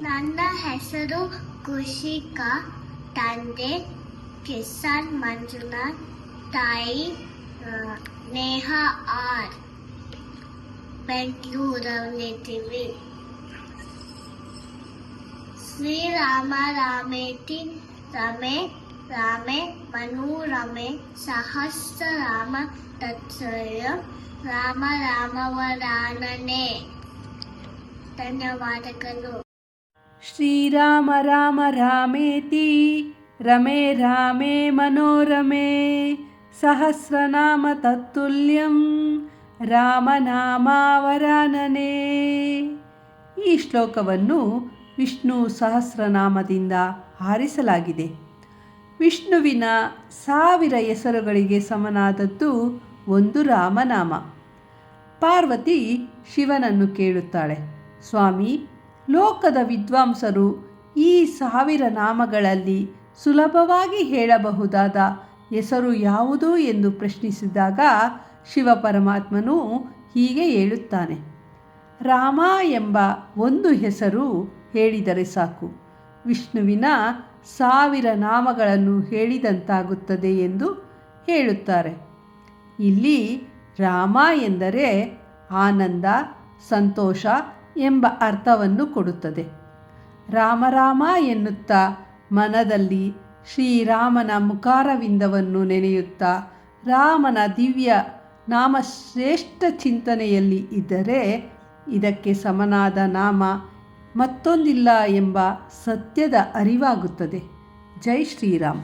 ನನ್ನ ಹೆಸರು ಕುಶಿಕಾ ತಂದೆ ಕಿಸಾನ್ ಮಂಜುನಾಥ್ ತಾಯಿ ಆ, ನೇಹ ಆರ್ ಬೆಂಗಳೂರಲ್ಲಿದ್ದೀವಿ ಶ್ರೀರಾಮ ರಾಮೇತಿ ರಮೆ ರಾಮೆ ಮನೋರಮೆ ಸಹಸ್ರ ರಾಮ ತತ್ಸಯ ರಾಮ ರಾಮವರಾನನೆ ಧನ್ಯವಾದಗಳು ಶ್ರೀರಾಮ ರಾಮ ರಾಮೇತಿ, ರಮೇ ರಾಮೇ ಮನೋರಮೇ, ಸಹಸ್ರನಾಮ ತತ್ತುಲ್ಯಂ ರಾಮನಾಮಾವರಾನನೇ ಈ ಶ್ಲೋಕವನ್ನು ವಿಷ್ಣು ಸಹಸ್ರನಾಮದಿಂದ ಹಾರಿಸಲಾಗಿದೆ. ವಿಷ್ಣುವಿನ ಸಾವಿರ ಹೆಸರುಗಳಿಗೆ ಸಮನಾದದ್ದು ಒಂದು ರಾಮನಾಮ. ಪಾರ್ವತಿ ಶಿವನನ್ನು ಕೇಳುತ್ತಾಳೆ. ಸ್ವಾಮಿ ಲೋಕದ ವಿದ್ವಾಂಸರು ಈ ಸಾವಿರ ನಾಮಗಳಲ್ಲಿ ಸುಲಭವಾಗಿ ಹೇಳಬಹುದಾದ ಹೆಸರು ಯಾವುದು ಎಂದು ಪ್ರಶ್ನಿಸಿದಾಗ ಶಿವ ಪರಮಾತ್ಮನು ಹೀಗೆ ಹೇಳುತ್ತಾನೆ. ರಾಮ ಎಂಬ ಒಂದು ಹೆಸರು ಹೇಳಿದರೆ ಸಾಕು. ವಿಷ್ಣುವಿನ ಸಾವಿರ ನಾಮಗಳನ್ನು ಹೇಳಿದಂತಾಗುತ್ತದೆ ಎಂದು ಹೇಳುತ್ತಾರೆ. ಇಲ್ಲಿ ರಾಮ ಎಂದರೆ ಆನಂದ, ಸಂತೋಷ ಎಂಬ ಅರ್ಥವನ್ನು ಕೊಡುತ್ತದೆ. ರಾಮರಾಮ ಎನ್ನುತ್ತಾ ಮನದಲ್ಲಿ ಶ್ರೀರಾಮನ ಮುಖಾರವಿಂದವನ್ನು ನೆನೆಯುತ್ತಾ ರಾಮನ ದಿವ್ಯ ನಾಮಶ್ರೇಷ್ಠ ಚಿಂತನೆಯಲ್ಲಿ ಇದ್ದರೆ ಇದಕ್ಕೆ ಸಮನಾದ ನಾಮ ಮತ್ತೊಂದಿಲ್ಲ ಎಂಬ ಸತ್ಯದ ಅರಿವಾಗುತ್ತದೆ. ಜೈ ಶ್ರೀರಾಮ್.